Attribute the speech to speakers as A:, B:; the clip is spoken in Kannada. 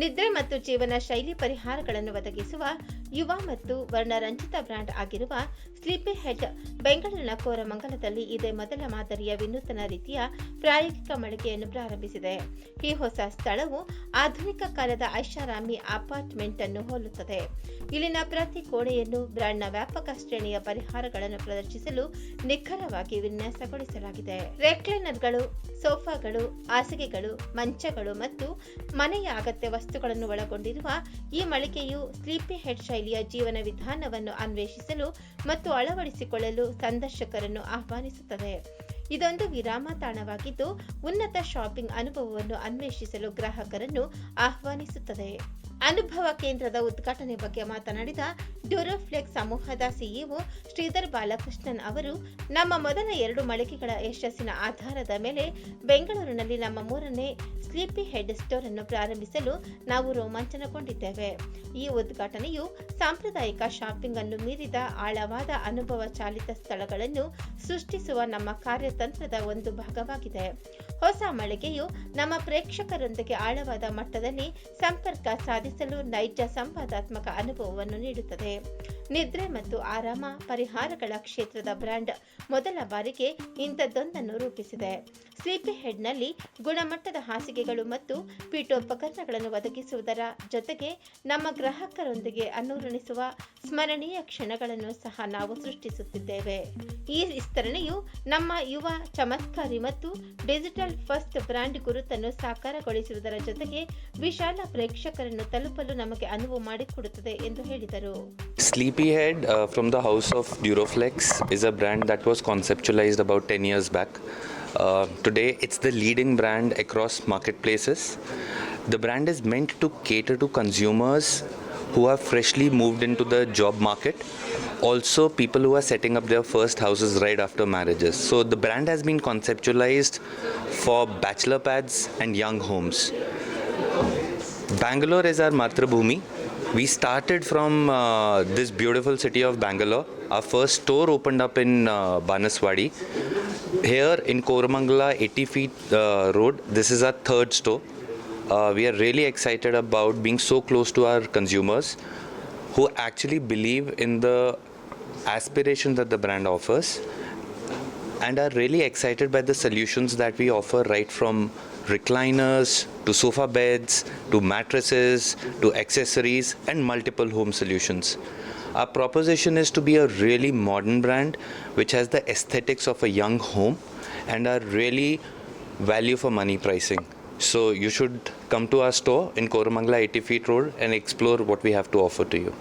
A: ನಿದ್ರೆ ಮತ್ತು ಜೀವನ ಶೈಲಿ ಪರಿಹಾರಗಳನ್ನು ಒದಗಿಸುವ ಯುವ ಮತ್ತು ವರ್ಣರಂಜಿತ ಬ್ರ್ಯಾಂಡ್ ಆಗಿರುವ ಸ್ಲೀಪಿ ಹೆಡ್ ಬೆಂಗಳೂರಿನ ಕೋರಮಂಗಲದಲ್ಲಿ ಇದೇ ಮೊದಲ ಮಾದರಿಯ ವಿನೂತನ ರೀತಿಯ ಪ್ರಾಯೋಗಿಕ ಮಳಿಗೆಯನ್ನು ಪ್ರಾರಂಭಿಸಿದೆ. ಈ ಹೊಸ ಸ್ಥಳವು ಆಧುನಿಕ ಕಾಲದ ಐಷಾರಾಮಿ ಅಪಾರ್ಟ್ಮೆಂಟ್ ಅನ್ನು ಹೋಲುತ್ತದೆ. ಇಲ್ಲಿನ ಪ್ರತಿ ಕೋಣೆಯನ್ನು ಬ್ರ್ಯಾಂಡ್ನ ವ್ಯಾಪಕ ಶ್ರೇಣಿಯ ಪರಿಹಾರಗಳನ್ನು ಪ್ರದರ್ಶಿಸಲು ನಿಖರವಾಗಿ ವಿನ್ಯಾಸಗೊಳಿಸಲಾಗಿದೆ. ರೆಕ್ಲೈನರ್ಗಳು ಸೋಫಾಗಳು, ಹಾಸಿಗೆಗಳು, ಮಂಚಗಳು ಮತ್ತು ಮನೆಯ ಅಗತ್ಯ ವಸ್ತುಗಳನ್ನು ಒಳಗೊಂಡಿರುವ ಈ ಮಳಿಗೆಯು ಸ್ಲೀಪಿ ಹೆಡ್ ಶೈಲಿಯ ಜೀವನ ವಿಧಾನವನ್ನು ಅನ್ವೇಷಿಸಲು ಮತ್ತು ಅಳವಡಿಸಿಕೊಳ್ಳಲು ಸಂದರ್ಶಕರನ್ನು ಆಹ್ವಾನಿಸುತ್ತದೆ. ಇದೊಂದು ವಿರಾಮ ತಾಣವಾಗಿದ್ದು ಉನ್ನತ ಶಾಪಿಂಗ್ ಅನುಭವವನ್ನು ಅನ್ವೇಷಿಸಲು ಗ್ರಾಹಕರನ್ನು ಆಹ್ವಾನಿಸುತ್ತದೆ. ಅನುಭವ ಕೇಂದ್ರದ ಉದ್ಘಾಟನೆ ಬಗ್ಗೆ ಮಾತನಾಡಿದ ಡ್ಯೂರೋಫ್ಲೆಕ್ಸ್ ಸಮೂಹದ ಸಿಇಒ ಶ್ರೀಧರ್ ಬಾಲಕೃಷ್ಣನ್ ಅವರು, ನಮ್ಮ ಮೊದಲ ಎರಡು ಮಳಿಗೆಗಳ ಯಶಸ್ಸಿನ ಆಧಾರದ ಮೇಲೆ ಬೆಂಗಳೂರಿನಲ್ಲಿ ನಮ್ಮ ಮೂರನೇ ಸ್ಲೀಪಿ ಹೆಡ್ ಸ್ಟೋರ್ ಅನ್ನು ಪ್ರಾರಂಭಿಸಲು ನಾವು ರೋಮಾಂಚನಗೊಂಡಿದ್ದೇವೆ. ಈ ಉದ್ಘಾಟನೆಯು ಸಾಂಪ್ರದಾಯಿಕ ಶಾಪಿಂಗ್ ಅನ್ನು ಮೀರಿದ ಆಳವಾದ ಅನುಭವ ಚಾಲಿತ ಸ್ಥಳಗಳನ್ನು ಸೃಷ್ಟಿಸುವ ನಮ್ಮ ಕಾರ್ಯತಂತ್ರದ ಒಂದು ಭಾಗವಾಗಿದೆ. ಹೊಸ ಮಳಿಗೆಯು ನಮ್ಮ ಪ್ರೇಕ್ಷಕರೊಂದಿಗೆ ಆಳವಾದ ಮಟ್ಟದಲ್ಲಿ ಸಂಪರ್ಕ ಸಾಧಿಸಲು ನೈಜ ಸಂವಾದಾತ್ಮಕ ಅನುಭವವನ್ನು ನೀಡುತ್ತದೆ. ನಿದ್ರೆ ಮತ್ತು ಆರಾಮ ಪರಿಹಾರಗಳ ಕ್ಷೇತ್ರದ ಬ್ರ್ಯಾಂಡ್ ಮೊದಲ ಬಾರಿಗೆ ಇಂಥದ್ದೊಂದನ್ನು ರೂಪಿಸಿದೆ. ಸ್ಲೀಪಿ ಹೆಡ್ನಲ್ಲಿ ಗುಣಮಟ್ಟದ ಹಾಸಿಗೆಗಳು ಮತ್ತು ಪೀಠೋಪಕರಣಗಳನ್ನು ಒದಗಿಸುವುದರ ಜೊತೆಗೆ ನಮ್ಮ ಗ್ರಾಹಕರೊಂದಿಗೆ ಅನುರಣಿಸುವ ಸ್ಮರಣೀಯ ಕ್ಷಣಗಳನ್ನು ಸಹ ನಾವು ಸೃಷ್ಟಿಸುತ್ತಿದ್ದೇವೆ. ಈ ವಿಸ್ತರಣೆಯು ನಮ್ಮ ಯುವ, ಚಮತ್ಕಾರಿ ಮತ್ತು ಡಿಜಿಟಲ್ ಫಸ್ಟ್ ಬ್ರ್ಯಾಂಡ್ ಗುರುತನ್ನು ಸಾಕಾರಗೊಳಿಸುವುದರ ಜೊತೆಗೆ ವಿಶಾಲ ಪ್ರೇಕ್ಷಕರನ್ನು ತಲುಪಲು ನಮಗೆ ಅನುವು ಮಾಡಿಕೊಡುತ್ತದೆ ಎಂದು ಹೇಳಿದರು
B: Sleepyhead uh, from the house of Duroflex is a brand that was conceptualized about 10 years back. Uh, today, it's the leading brand across marketplaces. The brand is meant to cater to consumers who have freshly moved into the job market, also people who are setting up their first houses right after marriages. So, the brand has been conceptualized for bachelor pads and young homes. Bangalore is our Matrabhumi. We started from uh, this beautiful city of Bangalore. Our first store opened up in uh, Banaswadi. Here in Koramangala, 80 feet uh, road, this is our third store. Uh, we are really excited about being so close to our consumers who actually believe in the aspiration that the brand offers and are really excited by the solutions that we offer right from recliners to sofa beds to mattresses to accessories and multiple home solutions. Our proposition is to be a really modern brand which has the aesthetics of a young home and are really value for money pricing. So you should come to our store in Koramangala 80 feet road and explore what we have to offer to you.